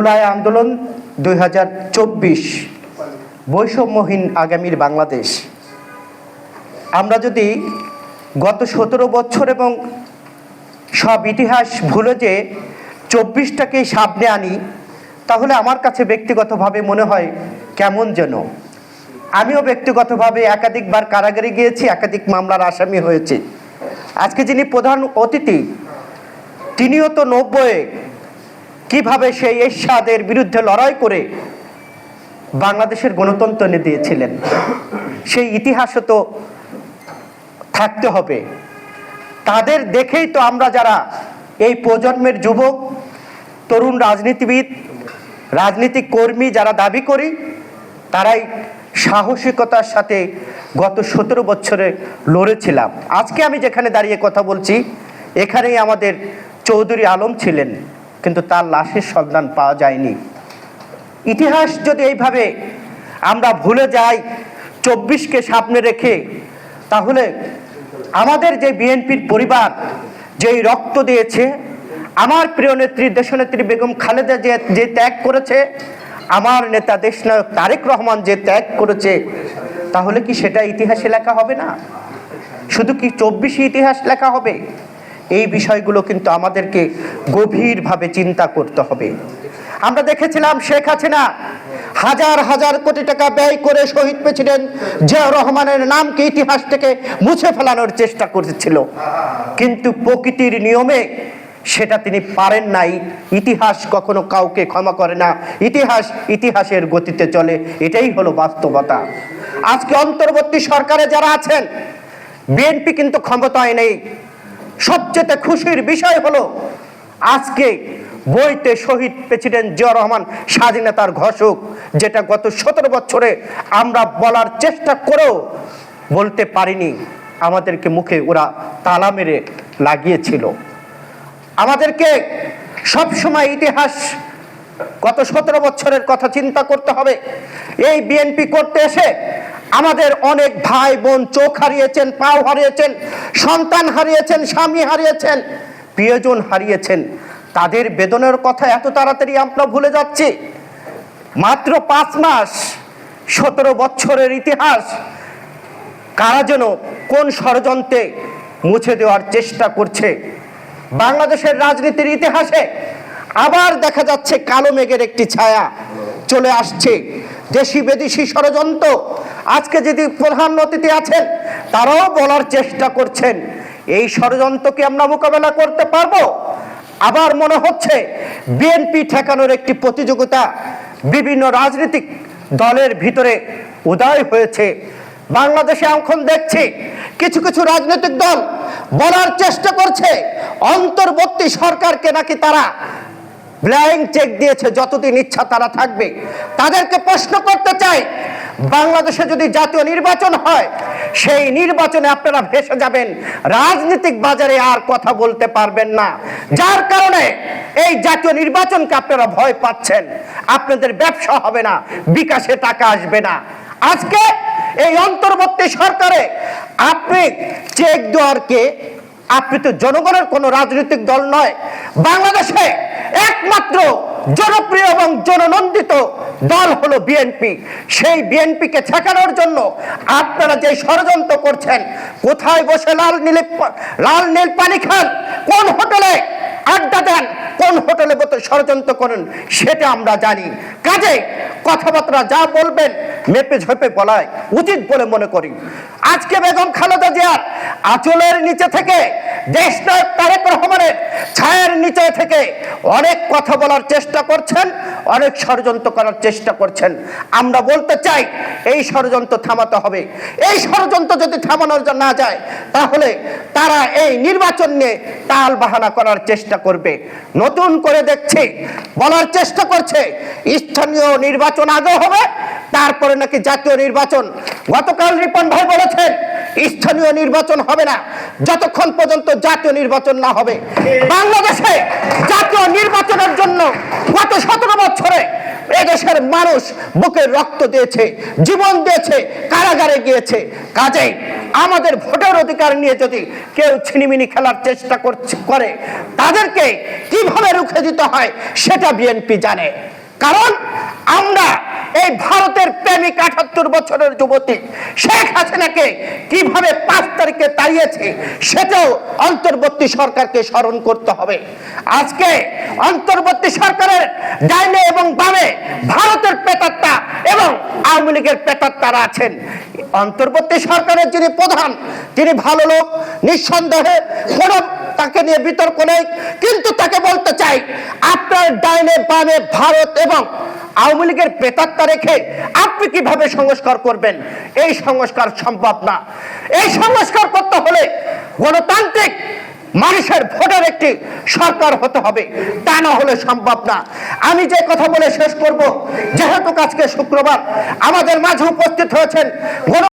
জুলাই আন্দোলন দুই হাজার চব্বিশ। বৈষম্যহীন আগামীর বাংলাদেশ। আমরা যদি গত সতেরো বছর এবং সব ইতিহাস ভুলে যে চব্বিশটাকেই সামনে আনি, তাহলে আমার কাছে ব্যক্তিগতভাবে মনে হয় কেমন যেন। আমিও ব্যক্তিগতভাবে একাধিকবার কারাগারে গিয়েছি, একাধিক মামলার আসামি হয়েছি। আজকে যিনি প্রধান অতিথি, তিনিও তো নব্বই কীভাবে সেই এরশাদের বিরুদ্ধে লড়াই করে বাংলাদেশের গণতন্ত্র এনে দিয়েছিলেন? সেই ইতিহাসও তো থাকতে হবে। তাদের দেখেই তো আমরা যারা এই প্রজন্মের যুবক, তরুণ রাজনীতিবিদ রাজনীতিক কর্মী যারা দাবি করি, তারাই সাহসিকতার সাথে গত সতেরো বছরে লড়েছিলাম। আজকে আমি যেখানে দাঁড়িয়ে কথা বলছি, এখানেই আমাদের চৌধুরী আলম ছিলেন। কিন্তু তার লাশের সন্ধান পাওয়া যায়নি। ইতিহাস যদি এইভাবে আমরা ভুলে যাই, চব্বিশকে সামনে রেখে, তাহলে আমাদের যে বিএনপির পরিবার যেই রক্ত দিয়েছে, আমার প্রিয় নেত্রী, দেশনেত্রী বেগম খালেদা যে যে ত্যাগ করেছে, আমার নেতা দেশনায়ক তারেক রহমান যে ত্যাগ করেছে, তাহলে কি সেটা ইতিহাসে লেখা হবে না? শুধু কি চব্বিশে ইতিহাস লেখা হবে? এই বিষয়গুলো কিন্তু আমাদেরকে গভীরভাবে চিন্তা করতে হবে। আমরা দেখেছিলাম শেখ হাসিনা হাজার হাজার কোটি টাকা ব্যয় করে শহীদ প্রেসিডেন্ট জিয়াউর রহমানের নামকে ইতিহাস থেকে মুছে ফেলানোর চেষ্টা করেছিল। কিন্তু প্রকৃতির নিয়মে সেটা তিনি পারেন নাই। ইতিহাস কখনো কাউকে ক্ষমা করে না। ইতিহাস ইতিহাসের গতিতে চলে। এটাই হলো বাস্তবতা। আজকে অন্তর্বর্তী সরকারে যারা আছেন, বিএনপি কিন্তু ক্ষমতায় নেই। সবচেয়ে খুশির বিষয় হলো, আজকে বইতে শহীদ প্রেসিডেন্ট জিয়া রহমান স্বাধীনতার ঘোষক, যেটা গত সতেরো বছরে আমরা বলার চেষ্টা করেও বলতে পারিনি, আমাদেরকে মুখে ওরা তালা মেরে লাগিয়েছিল। আমাদেরকে সবসময় ইতিহাস, গত সতেরো বছরের কথা চিন্তা করতে হবে। এই বিএনপি করতে এসে আমাদের অনেক ভাই বোন চোখ হারিয়েছেন, পাও হারিয়েছেন, সন্তান হারিয়েছেন, স্বামী হারিয়েছেন, প্রিয়জন হারিয়েছেন। তাদের বেদনের কথা এত তাড়াতাড়ি আমরা ভুলে যাচ্ছি। মাত্র পাঁচ মাস, সতেরো বছরের ইতিহাস। কারা যেন কোন ষড়যন্ত্রে মুছে দেওয়ার চেষ্টা করছে। বাংলাদেশের রাজনীতির ইতিহাসে আবার দেখা যাচ্ছে কালো মেঘের একটি ছায়া চলে আসছে। দেশি বিদেশি ষড়যন্ত্র আজকে যদি প্রধান অতিথি আছেন, তারাও বলার চেষ্টা করছেন, এই ষড়যন্ত্রকে আমরা মোকাবেলা করতে পারব। আবার মনে হচ্ছে, বিএনপি ঠেকানোর একটি প্রতিযোগিতা বিভিন্ন রাজনৈতিক দলের ভিতরে উদয় হয়েছে। বাংলাদেশে এখন দেখছি, কিছু কিছু রাজনৈতিক দল বলার চেষ্টা করছে, অন্তর্বর্তী সরকারকে নাকি তারা ব্ল্যাঙ্ক চেক দিয়েছে, যতদিন ইচ্ছা তারা থাকবে। তাদেরকে প্রশ্ন করতে চাই বাংলাদেশে যদি জাতীয় নির্বাচন হয়, সেই নির্বাচনে আপনারা ভেসে যাবেন। রাজনৈতিক বাজারে আর কথা বলতে পারবেন না। যার কারণে এই জাতীয় নির্বাচনকে আপনারা ভয় পাচ্ছেন। আপনাদের ব্যবসা হবে না, বিকাশে টাকা আসবে না। আজকে এই অন্তর্বর্তী সরকারে আপনি চেক দেওয়ারকে, আপনি তো জনগণের কোন রাজনৈতিক দল নয়। বাংলাদেশে একমাত্র জনপ্রিয় এবং জননন্দিত দল হলো বিএনপি। সেই বিএনপিকে ঠেকানোর জন্য আপনারা যে ষড়যন্ত্র করছেন, কোথায় বসে লাল নীলে লাল নীল পানি খান, কোন হোটেলে আড্ডা দেন, কোন হোটেলে বসে ষড়যন্ত্র করেন, সেটা আমরা জানি। কাজে কথাবার্তা যা বলবেন, মেপে ঝেপে বলায় উচিত বলে মনে করি। আজকে বেগম খালেদা জিয়ার আঁচলের নিচে থেকে দেশ তারেক রহমানের ছায়ের নিচে থেকে অনেক কথা বলার চেষ্টা করছেন, অনেক ষড়যন্ত্র করার চেষ্টা করছেন। আমরা বলতে চাই, এই ষড়যন্ত্র থামাতে হবে। এই ষড়যন্ত্র যদি থামানো না যায়, তাহলে তারা এই নির্বাচন নিয়ে তাল বাহানা করার চেষ্টা করবে। নতুন করে দেখছি, বলার চেষ্টা করছে, স্থানীয় নির্বাচন আগে হবে তারপরে নাকি জাতীয় নির্বাচন। গতকাল রিপন ভাই বলেছেন, স্থানীয় নির্বাচন হবে না, যতক্ষণ পর্যন্ত জাতীয় নির্বাচন না হবে। বাংলাদেশে জাতীয় নির্বাচনের জন্য গত সতেরো বছরে এদেশের মানুষ বুকের রক্ত দিয়েছে, জীবন দিয়েছে, কারাগারে গিয়েছে। কাজে আমাদের ভোটের অধিকার নিয়ে যদি কেউ ছিনিমিনি খেলার চেষ্টা করে, তাদেরকে কীভাবে রুখে দিতে হয়, সেটা বিএনপি জানে। কারণ আমরা এই ভারতের প্রেমিক আটাত্তর বছরের যুবতী শেখ হাসিনাকে কীভাবে পাঁচ তারিখে তাড়িয়েছে সেটাও অন্তর্বর্তী সরকারকে স্মরণ করতে হবে। আজকে অন্তর্বর্তী সরকারের ডাইনে এবং বামে ভারতের পেতাত্তা এবং আওয়ামী লীগের পেতাত্তারা আছেন। অন্তর্বর্তী সরকারের যিনি প্রধান, তিনি ভালো লোক, নিঃসন্দেহে কোনো তাকে নিয়ে বিতর্ক নেই, কিন্তু তাকে বলতে চাই, আপনার ডাইনে বামে ভারত এবং আওয়ামী লীগের প্রেতাত্মা রেখে আপনি কীভাবে সংস্কার করবেন? এই সংস্কার সম্ভব না। এই সংস্কার করতে হলে গণতান্ত্রিক মানুষের ভোটের একটি সরকার হতে হবে। তা না হলে সম্ভব না। আমি যে কথা বলে শেষ করব, যেহেতু আজকে শুক্রবার, আমাদের মাঝে উপস্থিত হয়েছেন